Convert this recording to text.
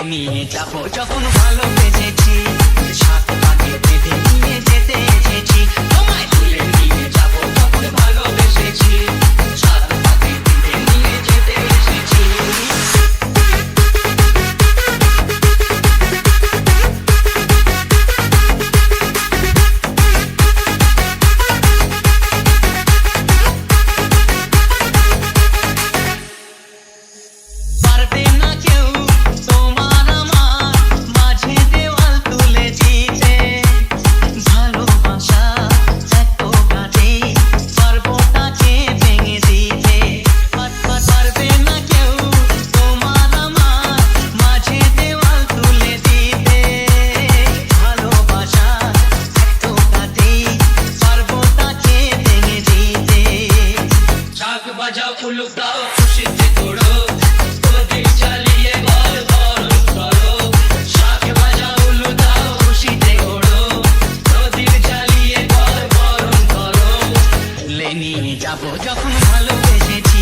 আমি যাব যখন ভালোবেসেছি। খুশিতে তোড়ো। গদি চালিয়ে বল দাও খুশিতে ঘোড়ো। গদি চালিয়ে বল যাব যখন ভালোবেসেছি।